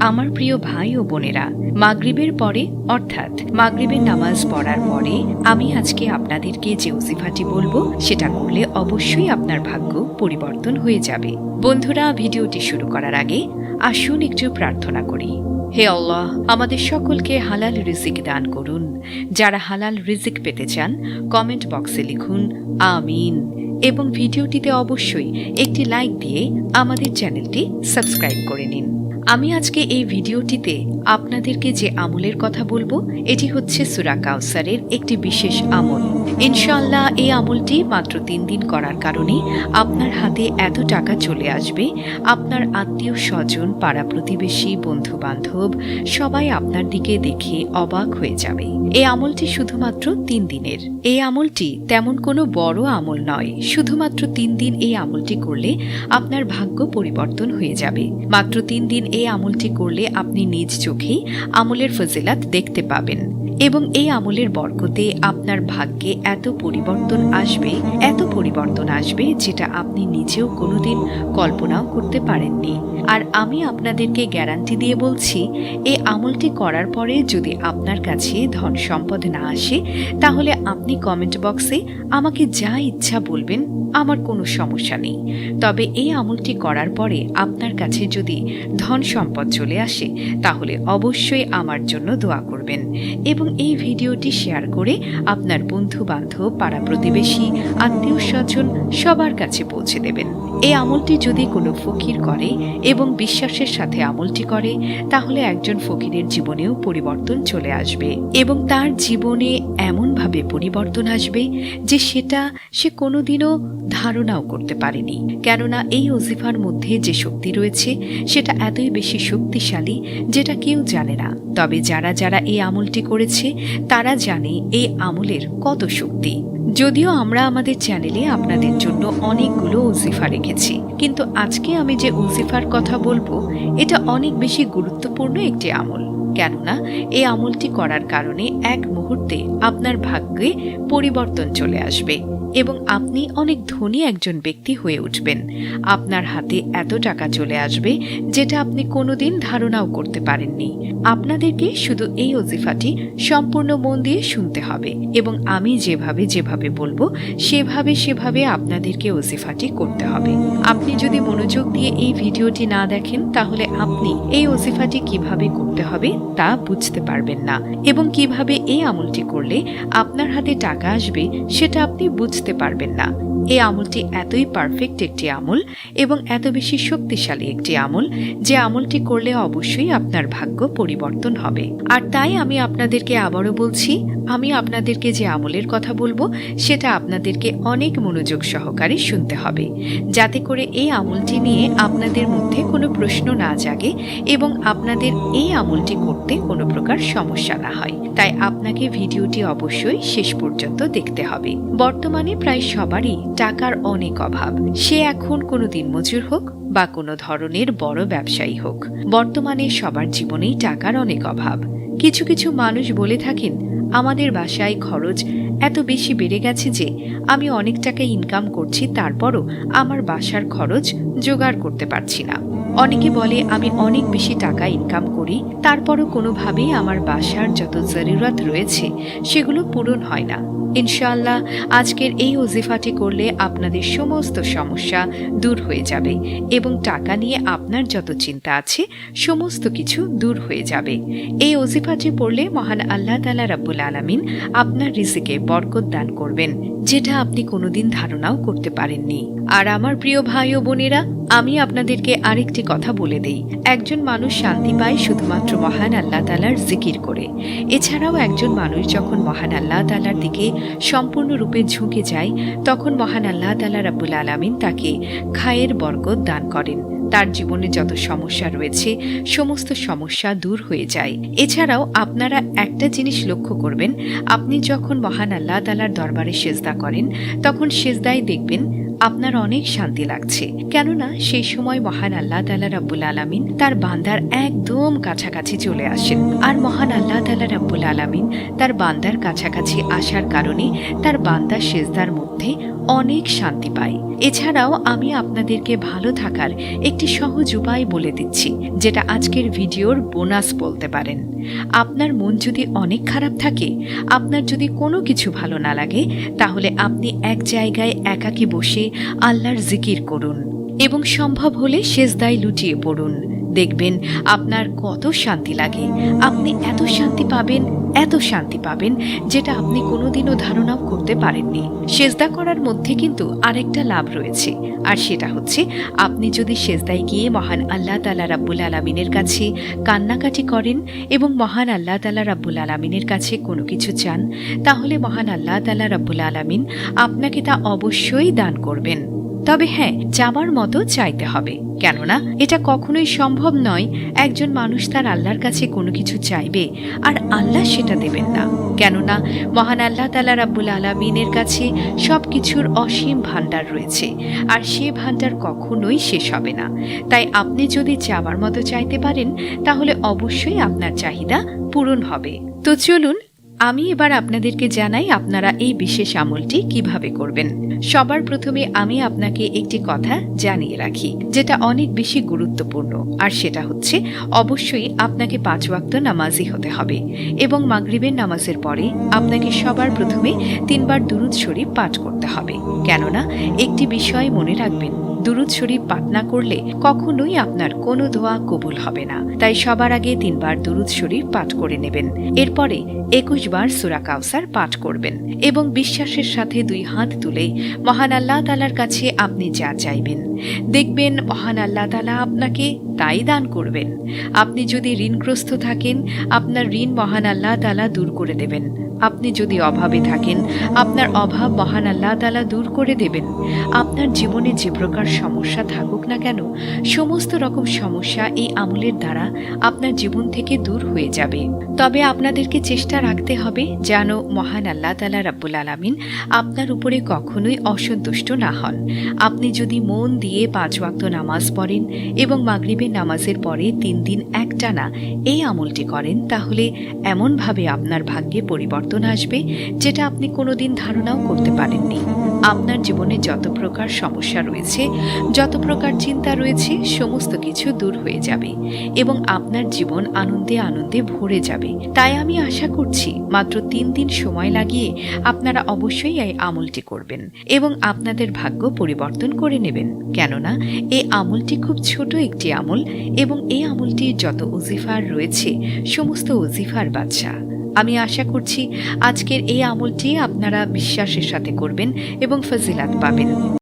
আমার প্রিয় ভাই ও বোনেরা, মাগরিবের পরে, অর্থাৎ মাগরিবের নামাজ পড়ার পরে, আমি আজকে আপনাদেরকে যে ওজিফাটি বলব, সেটা করলে অবশ্যই আপনার ভাগ্য পরিবর্তন হয়ে যাবে। বন্ধুরা, ভিডিওটি শুরু করার আগে আসুন একটু প্রার্থনা করি। হে আল্লাহ, আমাদের সকলকে হালাল রিজিক দান করুন। যারা হালাল রিজিক পেতে চান, কমেন্ট বক্সে লিখুন, আমিন। এবং ভিডিওটিতে অবশ্যই একটি লাইক দিয়ে আমাদের চ্যানেলটি সাবস্ক্রাইব করে নিন। আমি আজকে এই ভিডিওটিতে আপনাদেরকে যে আমলের কথা বলব, এটি হচ্ছে সুরা কাউসারের একটি বিশেষ আমল। ইনশাল্লাহ এই আমলটি মাত্র তিন দিন করার কারণে আপনার হাতে এত টাকা চলে আসবে, আপনার আত্মীয় স্বজন, পাড়া প্রতিবেশী বন্ধু বান্ধব সবাই আপনার দিকে দেখে অবাক হয়ে যাবে। এই আমলটি শুধুমাত্র তিন দিনের। এই আমলটি তেমন কোনো বড় আমল নয়, শুধুমাত্র তিন দিন এই আমলটি করলে আপনার ভাগ্য পরিবর্তন হয়ে যাবে। মাত্র তিন দিন এই আমলটি করলে আপনি নিজ চোখেই আমলের ফজিলাত দেখতে পাবেন। এবং এই আমলের বরকতে আপনার ভাগ্যে এত পরিবর্তন আসবে, এত পরিবর্তন আসবে যেটা আপনি নিজেও কোনোদিন কল্পনাও করতে পারেননি। আর আমি আপনাদেরকে গ্যারান্টি দিয়ে বলছি, এই আমলটি করার পরে যদি আপনার কাছে ধন সম্পদ না আসে, তাহলে আপনি কমেন্ট বক্সে আমাকে যা ইচ্ছা বলবেন, আমার কোনো সমস্যা নেই। তবে এই আমলটি করার পরে আপনার কাছে যদি ধন সম্পদ চলে আসে, তাহলে অবশ্যই আমার জন্য দোয়া করবেন এবং এই ভিডিওটি শেয়ার করে আপনার বন্ধু বান্ধব পাড়া প্রতিবেশী, আত্মীয় স্বজন সবার কাছে পৌঁছে দেবেন। এই আমলটি যদি কোনো ফকির করে এবং বিশ্বাসের সাথে আমলটি করে, তাহলে একজন ফকিরের জীবনেও পরিবর্তন চলে আসবে এবং তার জীবনে এমনভাবে পরিবর্তন আসবে যে সেটা সে কোনোদিনও ধারণাও করতে পারেনি। কেননা এই অজিফার মধ্যে যে শক্তি রয়েছে, সেটা এতই বেশি শক্তিশালী যেটা কেউ জানে না। তবে যারা যারা এই আমলটি করেছে, তারা জানে এই আমলের কত শক্তি। যদিও আমরা আমাদের চ্যানেলে আপনাদের জন্য অনেকগুলো উজিফা রেখেছি, কিন্তু আজকে আমি যে উজিফার কথা বলব, এটা অনেক বেশি গুরুত্বপূর্ণ একটি আমল। কেননা, এই আমলটি করার কারণে এক মুহূর্তে আপনার ভাগ্যে পরিবর্তন চলে আসবে। এবং আপনি অনেক ধনী একজন ব্যক্তি হয়ে উঠবেন। আপনার হাতে এত টাকা চলে আসবে যেটা আপনি কোনোদিন ধারণাও করতে পারেননি। আপনাদেরকে শুধু এই অজিফাটি সম্পূর্ণ মন দিয়ে শুনতে হবে এবং আমি যেভাবে যেভাবে বলব, সেভাবে সেভাবে আপনাদেরকে অজিফাটি করতে হবে। আপনি যদি মনোযোগ দিয়ে এই ভিডিওটি না দেখেন, তাহলে আপনি এই অজিফাটি কীভাবে করতে হবে তা বুঝতে পারবেন না। এবং কীভাবে এই আমলটি করলে আপনার হাতে টাকা আসবে, সেটা আপনি বুঝতে পারবেন না। এই আমলটি এতই পারফেক্ট একটি আমল এবং এত বেশি শক্তিশালী একটি আমল যে আমলটি করলে অবশ্যই আপনার ভাগ্য পরিবর্তন হবে। আর তাই আমি আপনাদেরকে আবারও বলছি, আমি আপনাদেরকে যে আমলের কথা বলব, সেটা আপনাদেরকে অনেক মনোযোগ সহকারে শুনতে হবে। যাতে করে এই আমলটি নিয়ে আপনাদের মধ্যে কোনো প্রশ্ন না জাগে এবং আপনাদের এই আমলটি করতে কোনো প্রকার সমস্যা না হয়। তাই আপনাকে ভিডিওটি অবশ্যই শেষ পর্যন্ত দেখতে হবে। বর্তমানে প্রায় সবারই টাকার অনেক অভাব। সে এখন কোনো দিনমজুর হোক বা কোনো ধরনের বড় ব্যবসায়ী হোক। বর্তমানে সবার জীবনেই টাকার অনেক অভাব। কিছু কিছু মানুষ বলে থাকেন, আমাদের বাসায় খরচ এত বেশি বেড়ে গেছে যে আমি অনেক টাকা ইনকাম করছি, তারপরও আমার বাসার খরচ জোগাড় করতে পারছি না। অনেকে বলে, আমি অনেক বেশি টাকা ইনকাম করি, তারপরও কোনোভাবেই আমার বাসার যত জরুরত রয়েছে, সেগুলো পূরণ হয় না। ইনশাআল্লাহ, আজকের এই ওজিফাটি করলে আপনাদের সমস্ত সমস্যা দূর হয়ে যাবে এবং টাকা নিয়ে আপনার যত চিন্তা আছে, সমস্ত কিছু দূর হয়ে যাবে। এই ওজিফাটি পড়লে মহান আল্লাহ তালা রাব্বুল আলামিন আপনার রিজিকে বরকত দান করবেন, যেটা আপনি কোনোদিন ধারণাও করতে পারেননি। আর আমার প্রিয় ভাই ও বোনেরা, আমি আপনাদেরকে আরেকটি কথা বলে দেই। একজন মানুষ শান্তি পায় শুধুমাত্র মহান আল্লাহ তালার জিকির করে। এছাড়াও একজন মানুষ যখন মহান আল্লাহ তালার দিকে সম্পূর্ণরূপে ঝুঁকে যায়, তখন মহান আল্লাহ তালা রাবুল আলামিন তাকে খায়ের বরকত দান করেন। তার জীবনে যত সমস্যা রয়েছে, সমস্ত সমস্যা দূর হয়ে যায়। এছাড়াও আপনারা একটা জিনিস লক্ষ্য করবেন, আপনি যখন মহান আল্লাহ তালার দরবারে সেজদা করেন, তখন সেজদায় দেখবেন আপনার অনেক শান্তি লাগছে। কেননা সেই সময় মহান আল্লাহ তালা রাব্বুল আলামিন তার বান্দার একদম কাছাকাছি চলে আসেন। আর মহান আল্লাহ তালা রাব্বুল আলামিন তার বান্দার কাছাকাছি আসার কারণে তার বান্দার সেজদার মধ্যে অনেক শান্তি পায়। এছাড়াও আমি আপনাদেরকে ভালো থাকার একটি সহজ উপায় বলে দিচ্ছি, যেটা আজকের ভিডিওর বোনাস বলতে পারেন। আপনার মন যদি অনেক খারাপ থাকে, আপনার যদি কোনো কিছু ভালো না লাগে, তাহলে আপনি এক জায়গায় একাকী বসে আল্লাহর জিকির করুন এবং সম্ভব হলে সেজদায় লুটিয়ে পড়ুন। দেখবেন আপনার কত শান্তি লাগে। আপনি এত শান্তি পাবেন, এত শান্তি পাবেন, যেটা আপনি কোনোদিনও ধারণাও করতে পারেননি। সেজদা করার মধ্যে কিন্তু আরেকটা লাভ রয়েছে। আর সেটা হচ্ছে, আপনি যদি সেজদায় গিয়ে মহান আল্লাহ তালা রাব্বুল আলমিনের কাছে কান্নাকাটি করেন এবং মহান আল্লাহ তালা রাব্বুল আলমিনের কাছে কোনো কিছু চান, তাহলে মহান আল্লাহ তালা রাব্বুল আলমিন আপনাকে তা অবশ্যই দান করবেন। তবে হ্যাঁ চাবার মতো চাইতে হবে। কেননা, এটা কখনোই সম্ভব নয়, একজন মানুষ তার আল্লাহর কাছে কোনো কিছু চাইবে আর আল্লাহ সেটা দেবেন না। কেননা, মহান আল্লাহ তালা রাব্বুল আলমিনের কাছে সব কিছুর অসীম ভাণ্ডার রয়েছে আর সে ভাণ্ডার কখনোই শেষ হবে না। তাই আপনি যদি চাওয়ার মতো চাইতে পারেন, তাহলে অবশ্যই আপনার চাহিদা পূরণ হবে। তো চলুন আমি এবার আপনাদেরকে জানাই আপনারা এই বিশেষ আমলটি কীভাবে করবেন। সবার প্রথমে আমি আপনাকে একটি কথা জানিয়ে রাখি, যেটা অনেক বেশি গুরুত্বপূর্ণ, আর সেটা হচ্ছে অবশ্যই আপনাকে পাঁচ ওয়াক্ত নামাজি হতে হবে এবং মাগরিবের নামাজের পরে আপনাকে সবার প্রথমে তিনবার দুরুদ শরীফ পাঠ করতে হবে। কেননা, একটি বিষয় মনে রাখবেন, দুরুদ শরীফ পাঠ না করলে কখনোই আপনার কোনো দোয়া কবুল হবে না। তাই সবার আগে তিনবার দুরুদ শরীফ পাঠ করে নেবেন। এরপরে একুশ বার সুরা কাউসার পাঠ করবেন এবং বিশ্বাসের সাথে দুই হাত তুলে মহান আল্লাহ তালার কাছে আপনি যা চাইবেন। দেখবেন মহান আল্লাহ তালা আপনাকে তাই দান করবেন। আপনি যদি ঋণগ্রস্ত থাকেন, আপনার ঋণ মহান আল্লাহ তালা দূর করে দেবেন। আপনি যদি অভাবে থাকেন, আপনার অভাব মহান আল্লাহ তালা দূর করে দেবেন। আপনার জীবনে যে প্রকার সমস্যা থাকুক না কেন, সমস্ত রকম সমস্যা এই আমলের দ্বারা আপনার জীবন থেকে দূর হয়ে যাবে। তবে আপনাদেরকে চেষ্টা রাখতে হবে যেন মহান আল্লাহ তালা রাব্বুল আলামিন আপনার উপরে কখনোই অসন্তুষ্ট না হন। আপনি যদি মন দিয়ে পাঁচ ওয়াক্ত নামাজ পড়েন এবং মাগরিবের নামাজের পরে তিন দিন একটানা এই আমলটি করেন, তাহলে এমনভাবে আপনার ভাগ্যে পরিবর্তন আসবে যেটা আপনি কোনোদিন ধারণাও করতে পারেননি। আপনার জীবনে যত প্রকার সমস্যা রয়েছে, যত প্রকার চিন্তা রয়েছে, সমস্ত কিছু দূর হয়ে যাবে এবং আপনার জীবন আনন্দে আনন্দে ভরে যাবে। তাই আমি আশা করছি মাত্র তিন দিন সময় লাগিয়ে আপনারা অবশ্যই এই আমলটি করবেন এবং আপনাদের ভাগ্য পরিবর্তন করে নেবেন। কেননা, এই আমলটি খুব ছোট একটি আমল এবং এই আমলটির যত ওজিফার রয়েছে, সমস্ত ওজিফার বাচ্চা আমি আশা করছি, আজকের এই আমলটি আপনারা বিশ্বাসের সাথে করবেন এবং ফজিলাত পাবেন।